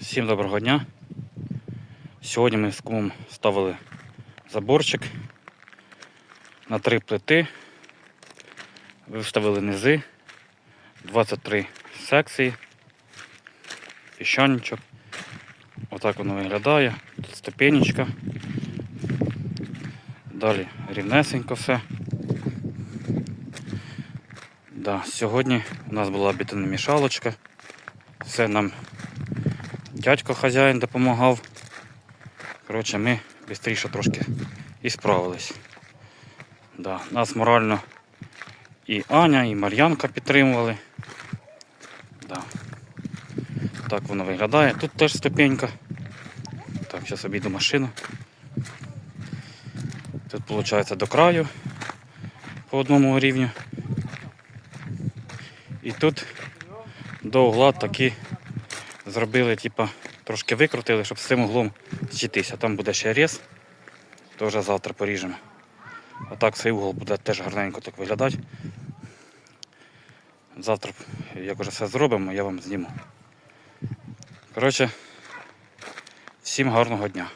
Всім доброго дня. Сьогодні ми з кумом ставили заборчик на три плити. Виставили низи, 23 секції, піщаничок. Отак воно виглядає. Тут ступенечка. Далі рівнесенько все. Да, сьогодні у нас була бетономішалочка. Все нам дядько хазяїн допомагав. Коротше, ми швидше трошки і справились. Да, нас морально і Аня, і Мар'янка підтримували. Да. Так воно виглядає. Тут теж ступенька. Так, зараз обійду машину. Тут виходить до краю по одному рівню. І тут до угла такі зробили, типу, трошки викрутили, щоб з цим углом зчитися. Там буде ще рез, вже завтра поріжемо. А так цей угол буде теж гарненько так виглядати. Завтра, як вже все зробимо, я вам зніму. Коротше, всім гарного дня.